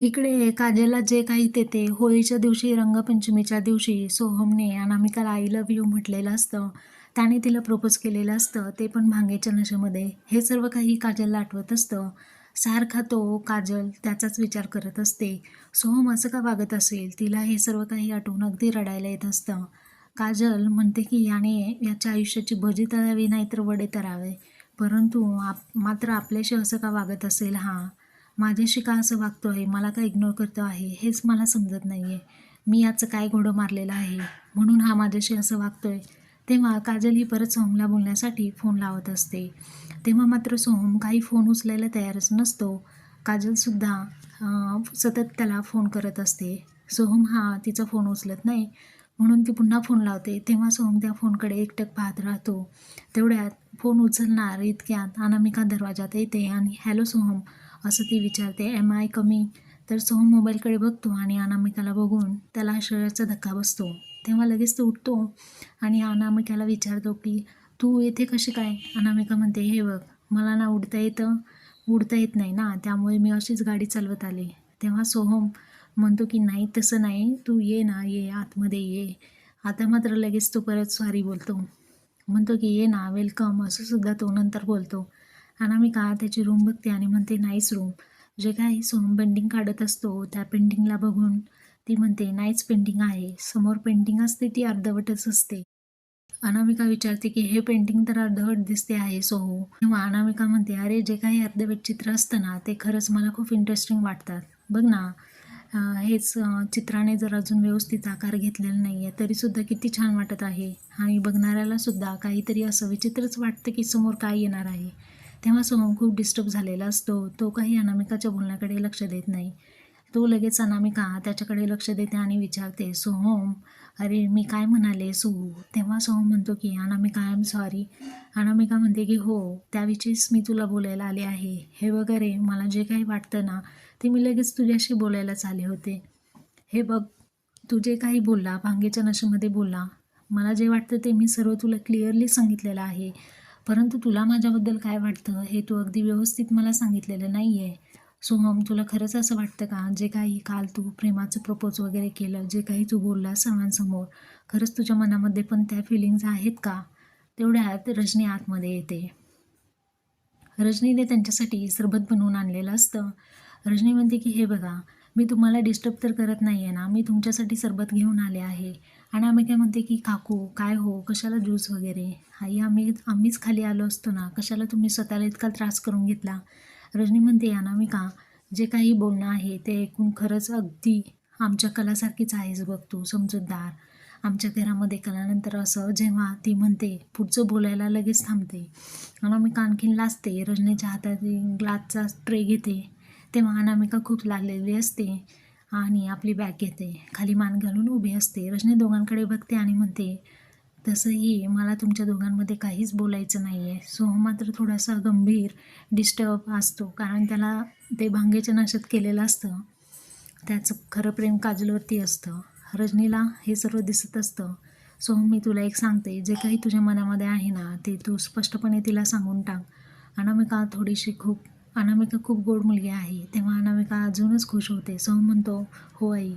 इकडे काजलला जे काही देते होळीच्या दिवशी रंगपंचमीच्या दिवशी सोहमने अनामिकाला आय लव्ह यू म्हटलेलं असतं. त्याने तिला प्रपोज केलेलं असतं. ते पण भांगेच्या नशेमध्ये. हे सर्व काही काजलला आठवत असतं. सारखा तो काजल त्याचाच विचार करत असते. सोहम असं का वागत असेल? तिला हे सर्व काही आठवून अगदी रडायला येत असतं. काजल म्हणते की याने याच्या आयुष्याची भजी तळावी नाही तर वडे तरावे. परंतु आप मात्र आपल्याशी असं का वागत असेल? हा. माझ्याशी का असं वागतो आहे मला का इग्नोर करतो आहे? हेच मला समजत नाही आहे मी याचं काय घोडं मारलेलं आहे? म्हणून हा माझ्याशी असं वागतो आहे तेव्हा काजल ही परत सोहमला बोलण्यासाठी फोन लावत असते. तेव्हा मात्र सोहम काही फोन उचलायला तयारच नसतो. काजलसुद्धा सतत त्याला फोन करत असते. सोहम हा तिचा फोन उचलत नाही. म्हणून ती पुन्हा फोन लावते. तेव्हा सोहम त्या फोनकडे एकटक पाहत राहतो. तेवढ्यात फोन उचलणार इतक्यात अनामिका दरवाजात येते आणि हॅलो सोहम. असं ती विचारते एम आय कमी तर सोहम मोबाईलकडे बघतो आणि अनामिकाला बघून त्याला शरीराचा धक्का बसतो. तेव्हा लगेच तो उठतो आणि अनामिकाला विचारतो की तू येथे कशी काय? अनामिका म्हणते हे बघ मला ना उडता येतं उडता येत नाही ना त्यामुळे मी अशीच गाडी चालवत आले. तेव्हा सोहम म्हणतो की नाही तसं नाही तू ये ना ये आतमध्ये ये. आता मात्र लगेच तो परत सॉरी बोलतो. म्हणतो की ये ना वेलकम असं सुद्धा तो नंतर बोलतो. अनामिका त्याची रूम बघते? आणि म्हणते नाईस रूम जे काही सोहम पेंटिंग काढत असतो त्या पेंटिंगला बघून ती म्हणते नाईस पेंटिंग आहे. समोर पेंटिंग असते ती अर्धवटच असते. अनामिका विचारते की हे पेंटिंग तर अर्धवट दिसते आहे सोहो. तेव्हा अनामिका म्हणते अरे जे काही अर्धवट चित्र असतं ना ते खरंच मला खूप इंटरेस्टिंग वाटतात. बघ ना हेच चित्राने जर अजून व्यवस्थित आकार घेतलेला नाही आहे तरीसुद्धा किती छान वाटत आहे. आणि बघणाऱ्याला सुद्धा काहीतरी असं विचित्रच वाटतं की समोर काय येणार आहे. तेव्हा सोहम खूप डिस्टर्ब झालेला असतो. तो काही अनामिकाच्या बोलण्याकडे लक्ष देत नाही. तो लगेच अनामिका त्याच्याकडे लक्ष देते आणि विचारते सोहम अरे मी काय म्हणाले सू? तेव्हा सोहम म्हणतो की Anamika I am sorry Anamika म्हणते की हो त्याविषयीच मी तुला बोलायला आले आहे. हे वगैरे मला जे काही वाटतं ना ते मी लगेच तुझ्याशी बोलायलाच आले होते. हे बघ तू जे काही बोलला भांगेच्या नशेमध्ये बोलला मला जे वाटतं ते मी सर्व तुला क्लिअरली सांगितलेलं आहे. परंतु तुला माझ्याबद्दल काय वाटतं हे तू अगदी व्यवस्थित मला सांगितलेलं नाही आहे सोहम तुला खरंच असं वाटतं का? जे काही काल तू प्रेमाचं प्रपोज वगैरे केलं जे काही तू बोलला सर्वांसमोर खरंच तुझ्या मनामध्ये पण त्या फिलिंग्ज आहेत का? तेवढ्यात रजनी आतमध्ये येते. रजनीने त्यांच्यासाठी सरबत बनवून आणलेलं असतं. रजनी म्हणते की हे बघा मी तुम्हाला डिस्टर्ब तर करत नाही आहे ना मी तुमच्यासाठी सरबत घेऊन आले आहे. आणि आम्ही काय म्हणते की काकू काय हो? कशाला ज्यूस वगैरे? आई आम्ही आम्हीच खाली आलो असतो ना. कशाला तुम्ही स्वतःला इतका त्रास करून घेतला? रजनी म्हणते अनामिका जे काही बोलणं आहे ते ऐकून खरंच अगदी आमच्या कलासारखीच आहेस बघ तू समजूतदार. आमच्या घरामध्ये कलानंतर असं जेव्हा ती म्हणते पुढचं बोलायला लगेच थांबते. अनामिका आणखीन लाजते रजनीच्या हातात ग्लासचा ट्रे घेते. तेव्हा अनामिका खूप लागलेली असते. आणि आपली बॅग घेते. खाली मान घालून उभी असते. रजनी दोघांकडे बघते आणि म्हणते तसंही मला तुमच्या दोघांमध्ये काहीच बोलायचं नाही आहे सोहम मात्र थोडासा गंभीर डिस्टर्ब असतो कारण त्याला ते भांगेच्या नाशात केलेलं असतं. त्याचं खरं प्रेम काजलवरती असतं. रजनीला हे सर्व दिसत असतं. सोहम मी तुला एक सांगते. जे काही तुझ्या मनामध्ये आहे ना ते तू स्पष्टपणे तिला सांगून टाक. अनामिका थोडीशी खूप अनामिका खूप गोड मुलगी आहे. तेव्हा अनामिका अजूनच खुश होते. सौ म्हणतो हो आई.